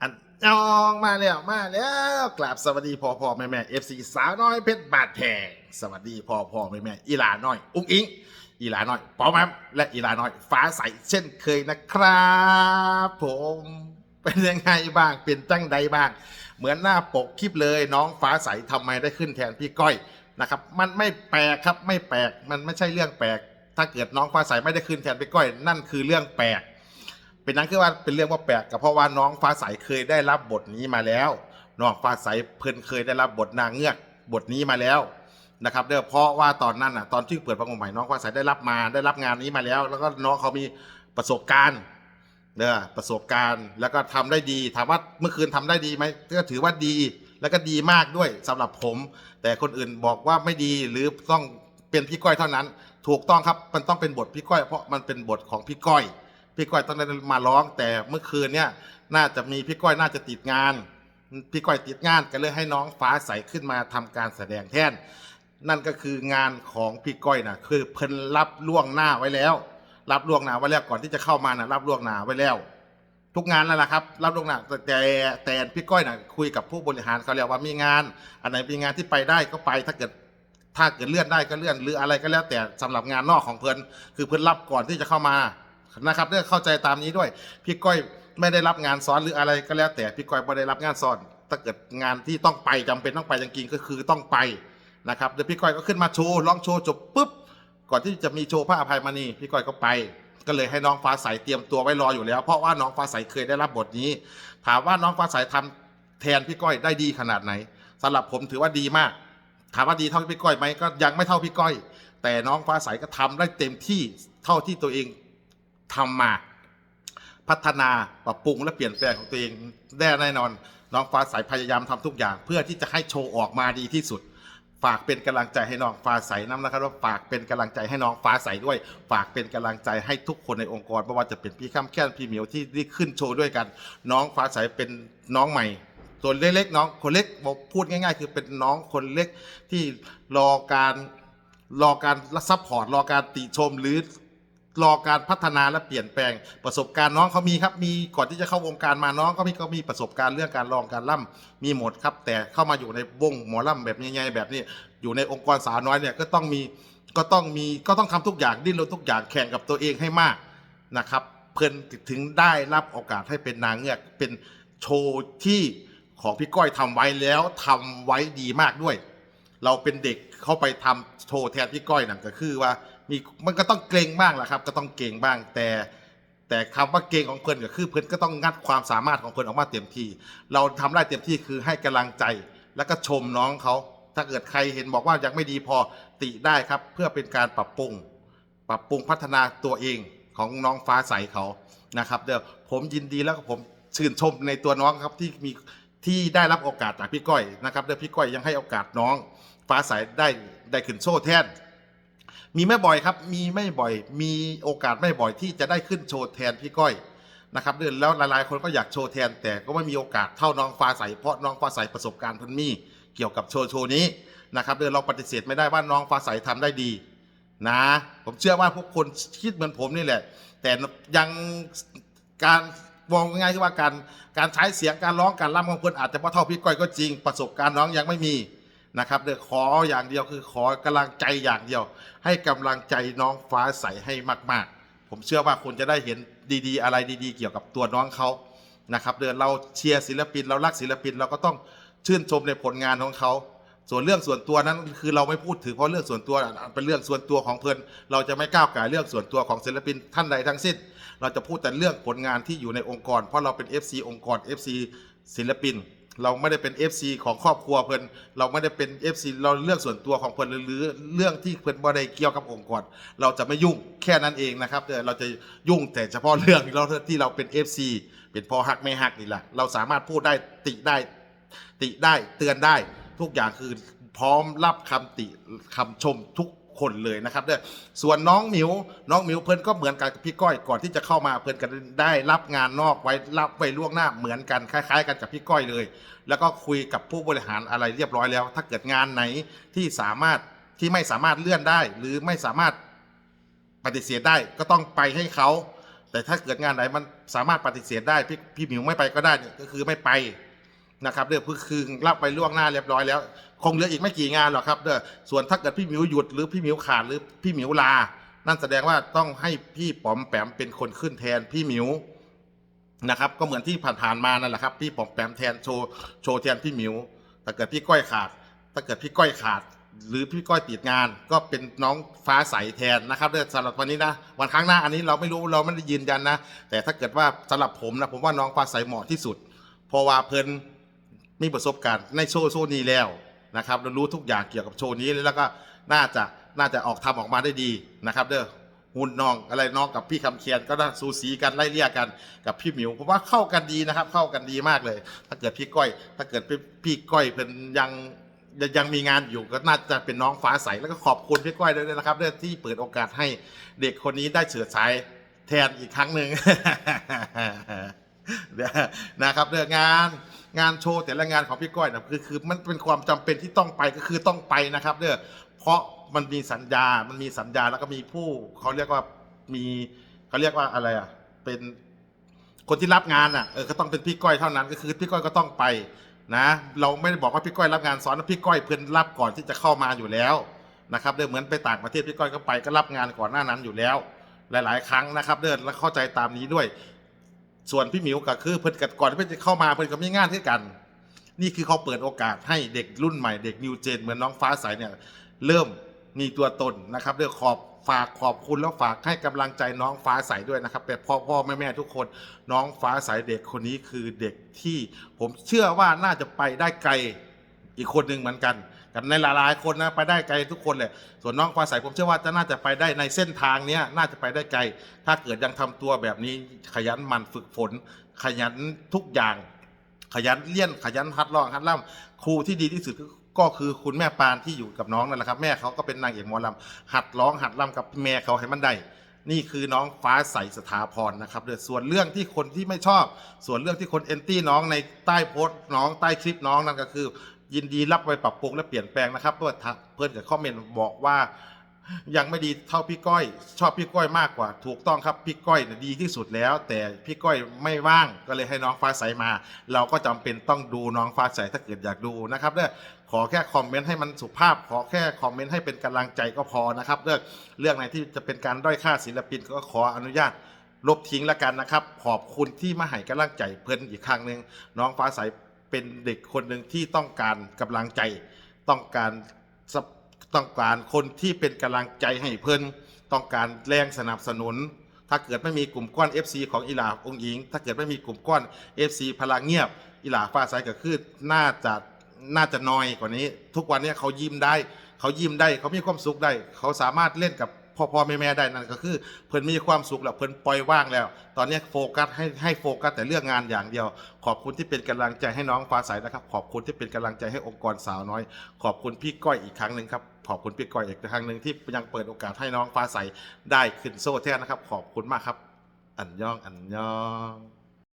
อันยองมาแล้วมาแล้วกราบสวัสดีพ่อพ่อแม่แม่เอฟซีสาวน้อยเพชรบาดแพงสวัสดีพ่อพ่อแม่แม่อีหลาน้อย อุ้งอิงอีหลาน้อยปอมแมมและอีหลาน้อยฟ้าใสเช่นเคยนะครับ ผมเป็นยังไงบ้างเป็นจังใดบ้าง เหมือนหน้าปกคลิปเลยน้องฟ้าใสทำไมได้ขึ้นแทนพี่ก้อยนะครับมันไม่แปลกครับไม่แปลกมันไม่ใช่เรื่องแปลก ถ้าเกิดน้องฟ้าใสไม่ได้ขึ้นแทนพี่ก้อย นั่นคือเรื่องแปลก เป็นนั้นคือว่าเป็นเรื่องว่าแปลกก็เพราะว่าน้องฟ้าใสเคยได้รับบทนี้มาแล้วน้องฟ้าใสเพิ่นเคยได้รับบทนางเงือกบทนี้มาแล้วนะครับเด้อเพราะว่าตอนนั้นอะตอนที่เปิดประกวดใหม่น้องฟ้าใสได้รับมาได้รับงานนี้มาแล้ว แล้วก็น้องเขามีประสบการณ์เด้อประสบการณ์แล้วก็ทำได้ดีถามว่าเมื่อคืนทำได้ดีไหมก็ถือว่าดีแล้วก็ดีมากด้วยสำหรับผม แต่คนอื่นบอกว่าไม่ดีหรือต้องเป็นพี่ก้อยเท่านั้น ถูกต้องครับมันต้องเป็นบทพี่ก้อย เพราะมันเป็นบทของพี่ก้อย พี่ก้อยต้องได้มาร้อง แต่เมื่อคืนเนี่ย น่าจะมีพี่ก้อยน่าจะติดงาน พี่ก้อยติดงานก็เลยให้น้องฟ้าใสขึ้นมาทำการแสดงแทน นั่นก็คืองานของพี่ก้อยนะคือเพิ่นรับล่วงหน้าไว้แล้ว รับล่วงหน้าไว้แล้วก่อนที่จะเข้ามานะรับล่วงหน้าไว้แล้ว ทุกงานแล้วล่ะครับ รับล่วงหน้าแต่แต่พี่ก้อยนะคุยกับผู้บริหารเขาแล้วว่ามีงาน อันไหนเป็นงานที่ไปได้ก็ไปถ้าเกิดถ้าเกิดเลื่อนได้ก็เลื่อนหรืออะไรก็แล้วแต่สำหรับงานนอกของเพิ่นคือเพิ่นรับก่อนที่จะเข้ามา นะครับเรื่องเข้าใจตามนี้ด้วย พี่ก้อยไม่ได้รับงานซ้อนหรืออะไรก็แล้ว แต่พี่ก้อยไม่ได้รับงานซ้อน ถ้าเกิดงานที่ต้องไปจำเป็นต้องไปจริงๆก็คือต้องไปนะครับเดี๋ยวพี่ก้อยก็ขึ้นมาโชว์ร้องโชว์จบปุ๊บก่อนที่จะมีโชว์พระอภัยมณีพี่ก้อยก็ไป ก็เลยให้น้องฟ้าใสเตรียมตัวไว้รออยู่แล้ว เพราะว่าน้องฟ้าใสเคยได้รับบทนี้ ถามว่าน้องฟ้าใสทำแทนพี่ก้อยได้ดีขนาดไหนสำหรับผมถือว่าดีมาก ถามว่าดีเท่าพี่ก้อยไหมก็ยังไม่เท่าพี่ก้อย แต่น้องฟ้าใสก็ทำได้เต็มที่เท่าที่ตัวเอง ทำมาพัฒนาปรับปรุงและเปลี่ยนแปลงของตัวเองได้แน่นอน น้องฟ้าใสพยายามทำทุกอย่าง เพื่อที่จะให้โชว์ออกมาดีที่สุด ฝากเป็นกำลังใจให้น้องฟ้าใสน้ำนะครับว่าฝากเป็นกำลังใจให้น้องฟ้าใสด้วย ฝากเป็นกำลังใจให้ทุกคนในองค์กรไม่ว่าจะเป็นพี่ข้ามแค้นพี่เหมียวที่ได้ขึ้นโชว์ด้วยกัน น้องฟ้าใสเป็นน้องใหม่ตัวเล็กๆน้องคนเล็กบอกพูดง่าย ๆ คือเป็นน้องคนเล็กที่รอการรอการซัพพอร์ตรอการติชมหรือ รอการพัฒนาและเปลี่ยนแปลงประสบการณ์น้องเขามีครับ มีก่อนที่จะเข้าวงการมาน้องก็มีก็มีประสบการณ์เรื่องการร้องการล่ำมีหมดครับ แต่เข้ามาอยู่ในวงหมอล่ำแบบใหญ่ๆแบบนี้ อยู่ในองค์กรสาวน้อยเนี่ยก็ต้องมีก็ต้องมีก็ต้องทำทุกอย่างดิ้นรนทุกอย่างแข่งกับตัวเองให้มากนะครับ เพื่อนถึงได้รับโอกาสให้เป็นนางเงือกเป็นโชว์ที่ของพี่ก้อยทำไว้แล้วทำไว้ดีมากด้วย เราเป็นเด็กเข้าไปทำโชว์แทนพี่ก้อยนั่นก็คือว่า มีมันก็ต้องเกรงบ้างแหละครับ ก็ต้องเก่งบ้าง แต่ แต่คำว่าเก่งของเพื่อนก็คือเพื่อนก็ต้องงัดความสามารถของเพื่อนออกมาเต็มที่ เราทำได้เต็มที่คือให้กำลังใจ แล้วก็ชมน้องเขา ถ้าเกิดใครเห็นบอกว่ายังไม่ดีพอติได้ครับ เพื่อเป็นการปรับปรุง ปรับปรุงพัฒนาตัวเองของน้องฟ้าใสเขานะครับเดี๋ยวผมยินดีแล้วก็ผมชื่นชมในตัวน้องครับที่มีที่ได้รับโอกาสจากพี่ก้อยนะครับเดี๋ยวพี่ก้อยยังให้โอกาสน้องฟ้าใสได้ได้ขึ้นโชว์แท่น มีไม่บ่อยครับ มีไม่บ่อย มีโอกาสไม่บ่อยที่จะได้ขึ้นโชว์แทนพี่ก้อยนะครับเดือนแล้วหลายๆคนก็อยากโชว์แทน แต่ก็ไม่มีโอกาสเท่าน้องฟ้าใสเพราะน้องฟ้าใสประสบการณ์เพิ่นมีเกี่ยวกับโชว์โชว์นี้นะครับเดือนเราปฏิเสธไม่ได้ว่าน้องฟ้าใสทำได้ดีนะ ผมเชื่อว่าพวกคนคิดเหมือนผมนี่แหละ แต่ยังการมองง่ายๆที่ว่าการการใช้เสียงการร้องการร่ำของคนอาจจะไม่เท่าพี่ก้อยก็จริง ประสบการณ์น้องยังไม่มี นะครับเดี๋ยวขออย่างเดียวคือขอกำลังใจอย่างเดียว ให้กำลังใจน้องฟ้าใสให้มาก ๆ ผมเชื่อว่าคุณจะได้เห็นดีๆ อะไรดีๆ เกี่ยวกับตัวน้องเขานะครับเดี๋ยวเราเชียร์ศิลปินเรารักศิลปินเราก็ต้องชื่นชมในผลงานของเขาส่วนเรื่องส่วนตัวนั้นคือเราไม่พูดถึงเพราะเรื่องส่วนตัวเป็นเรื่องส่วนตัวของเพื่อนเราจะไม่ก้าวไก่เรื่องส่วนตัวของศิลปินท่านใดทั้งสิ้น เราจะพูดแต่เรื่องผลงานที่อยู่ในองค์กร เพราะเราเป็น FC องค์กร FC ศิลปิน เราไม่ได้เป็น FC ของครอบครัวเพื่นเราไม่ได้เป็น FC เราเรื่องส่วนตัวของเพื่นหรือเรื่องที่เพื่นบ่ได้เกี่ยวกับองค์กรเราจะไม่ยุ่งแค่นั้นเองนะครับแต่เราจะยุ่งแต่เฉพาะเรื่องที่เราที่เราเป็น FC เป็นพอหักไม่หักนี่แหละเราสามารถพูดได้ติได้ ติได้เตือนได้ ทุกอย่างคือพร้อมรับคำติคำชมทุก คนเลยนะครับเด้อส่วนน้องหมิวน้องหมิวเพิ่นก็เหมือนกันกับพี่ก้อยก่อนที่จะเข้ามาเพิ่นก็ได้รับงานนอกไว้รับไว้ล่วงหน้าเหมือนกันคล้ายๆ กันกับพี่ก้อยเลย แล้วก็คุยกับผู้บริหารอะไรเรียบร้อยแล้ว ถ้าเกิดงานไหนที่สามารถที่ไม่สามารถเลื่อนได้ หรือไม่สามารถปฏิเสธได้ก็ต้องไปให้เขาแต่ถ้าเกิดงานไหนมันสามารถปฏิเสธได้พี่พี่หมิวไม่ไปก็ได้นี่ก็คือไม่ไป นะครับเด้อคือคือรับไปล่วงหน้าเรียบร้อยแล้ว คงเหลืออีกไม่กี่งานหรอกครับเด้อส่วนถ้าเกิดพี่หมิวหยุดหรือพี่หมิวขาดหรือพี่หมิวลา นั่นแสดงว่าต้องให้พี่ป๋อมแปมเป็นคนขึ้นแทนพี่หมิวนะครับก็เหมือนที่ผ่านๆมานั่นแหละครับพี่ป๋อมแปมแทนโชว์โชว์แทนพี่หมิวถ้าเกิดพี่ก้อยขาด ถ้าเกิดพี่ก้อยขาด หรือพี่ก้อยติดงาน ก็เป็นน้องฟ้าใสแทนนะครับเด้อสำหรับวันนี้นะวันครั้งหน้าอันนี้เราไม่รู้เราไม่ได้ยืนยันนะแต่ถ้าเกิดว่าสำหรับผมนะผมว่าน้องฟ้าใสเหมาะที่สุด เพราะว่าเพิ่น มีประสบการณ์ในโชว์โชว์นี้แล้วนะครับเรารู้ทุกอย่างเกี่ยวกับโชว์นี้แล้วก็น่าจะน่าจะออกทำออกมาได้ดีนะครับ เด้อหุ่นน้องอะไรน้องกับพี่คำเคียนก็น่าสูสีกันไล่เลี่ยกันกับพี่หมิวเพราะว่าเข้ากันดีนะครับ เข้ากันดีมากเลย ถ้าเกิดพี่ก้อย ถ้าเกิดพี่พี่ก้อยเป็นยังยังมีงานอยู่ก็น่าจะเป็นน้องฟ้าใสแล้วก็ขอบคุณพี่ก้อยด้วยนะครับเด้อที่เปิดโอกาสให้เด็กคนนี้ได้เฉิดฉายแทนอีกครั้งหนึ่ง นะครับเรื่องงานงานโชว์แต่ละงานของพี่ก้อยนะคือคือมันเป็นความจำเป็นที่ต้องไปก็คือต้องไปนะครับเด้อเพราะมันมีสัญญา มันมีสัญญาแล้วก็มีผู้เขาเรียกว่ามีเขาเรียกว่าอะไรอะเป็นคนที่รับงานอะเออก็ต้องเป็นพี่ก้อยเท่านั้น ก็คือพี่ก้อยก็ต้องไปนะเราไม่ได้บอกว่าพี่ก้อยรับงานสอนนะพี่ก้อยเพิ่นรับก่อนที่จะเข้ามาอยู่แล้วนะครับเด้อเหมือนไปต่างประเทศพี่ก้อยก็ไปก็รับงานก่อนหน้านั้นอยู่แล้ว หลาย ๆ ครั้งนะครับ เด้อและเข้าใจตามนี้ด้วย ส่วนพี่หมิวก็คือเพิ่นกัดก่อนที่เพิ่นจะเข้ามาเพิ่นก็มีงานที่กัน นี่คือเขาเปิดโอกาสให้เด็กรุ่นใหม่เด็กนิวเจนเหมือนน้องฟ้าใสเนี่ยเริ่มมีตัวตนนะครับเรื่องขอบฝากขอบคุณแล้วฝากให้กำลังใจน้องฟ้าใสด้วยนะครับแต่พ่อพ่อแม่แม่ทุกคน น้องฟ้าใสเด็กคนนี้คือเด็กที่ผมเชื่อว่าน่าจะไปได้ไกลอีกคนหนึ่งเหมือนกัน กันในหลายๆคนนะไปได้ไกลทุกคนเลยส่วนน้องฟ้าใสผมเชื่อว่าจะน่าจะไปได้ในเส้นทางเนี้ยน่าจะไปได้ไกล ถ้าเกิดยังทำตัวแบบนี้ขยันหมันฝึกฝน ขยันทุกอย่าง ขยันเลี่ยนขยันฮัดลองฮัดล่ำครูที่ดีที่สุดก็คือคุณแม่ปานที่อยู่กับน้องนั่นแหละครับ แม่เขาก็เป็นนางเอกหมอลำหัดร้องหัดล่ำกับแม่เขาให้มันได้นี่คือน้องฟ้าใสสถาพรนะครับเดี๋ยส่วนเรื่องที่คนที่ไม่ชอบ ส่วนเรื่องที่คนเอนตี้น้องในใต้โพสต์น้องใต้คลิปน้องนั่นก็คือ ยินดีรับไปปรับปรุงและเปลี่ยนแปลงนะครับเพื่อเพื่อนกับคอมเมนต์บอกว่า ยังไม่ดีเท่าพี่ก้อย ชอบพี่ก้อยมากกว่า ถูกต้องครับพี่ก้อยดีที่สุดแล้ว แต่พี่ก้อยไม่ว่างก็เลยให้น้องฟ้าใสมา เราก็จำเป็นต้องดูน้องฟ้าใสถ้าเกิดอยากดูนะครับเนี่ยขอแค่คอมเมนต์ให้มันสุภาพ ขอแค่คอมเมนต์ให้เป็นกำลังใจก็พอนะครับเรื่องเรื่องไหนที่จะเป็นการด้อยค่าศิลปินก็ขออนุญาตลบทิ้งแล้วกันนะครับ ขอบคุณที่มาให้กำลังใจเพิ่นอีกครั้งหนึ่งน้องฟ้าใส เป็นเด็กคนหนึ่งที่ต้องการกำลังใจ ต้องการต้องการคนที่เป็นกำลังใจให้เพิ่นต้องการแรงสนับสนุน ถ้าเกิดไม่มีกลุ่มก้อน FC ของอีหลาองค์หญิง ถ้าเกิดไม่มีกลุ่มก้อน FC พลังเงียบอีหลาฟ้าใสก็คือน่าจะน่าจะน้อยกว่านี้ ทุกวันนี้เขายิ้มได้ เขายิ้มได้ เขามีความสุขได้ เขาสามารถเล่นกับ พ่อพ่อแม่แม่ได้นั่นก็คือ เพิ่นมีความสุขแล้วเพิ่นปล่อยว่างแล้ว ตอนนี้โฟกัสให้ให้โฟกัสแต่เรื่องงานอย่างเดียว ขอบคุณที่เป็นกำลังใจให้น้องฟ้าใสนะครับ ขอบคุณที่เป็นกำลังใจให้องค์กรสาวน้อย ขอบคุณพี่ก้อยอีกครั้งหนึ่งครับขอบคุณพี่ก้อยอีกครั้งหนึ่งที่ยังเปิดโอกาสให้น้องฟ้าใสได้ขึ้นโซ่แท้นะครับ ขอบคุณมากครับ อันยองอันยอง